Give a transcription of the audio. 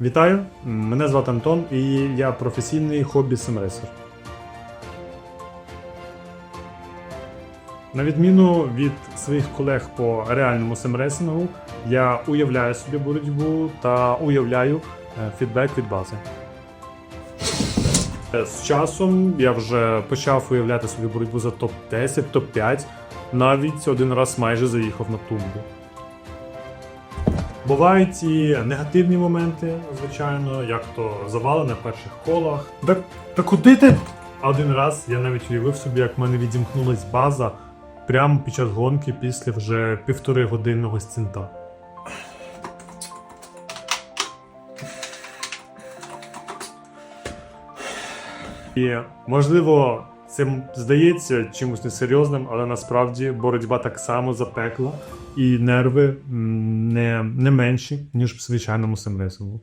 Вітаю! Мене звати Антон і я професійний хобі семресер. На відміну від своїх колег по реальному семресингу, я уявляю собі боротьбу та уявляю е, фідбек від бази. Е, З часом я вже почав уявляти собі боротьбу за топ-10, топ-5, навіть один раз майже заїхав на тумбу. Бувають і негативні моменти, звичайно, як то завали на перших колах. Да, та куди ти? Один раз я навіть уявив собі, як в мене відімкнулась база прямо під час гонки після вже півтори годинного стінта. І можливо, це здається чимось несерйозним, але насправді боротьба так само запекла, і нерви не, не менші, ніж в звичайному семресингу.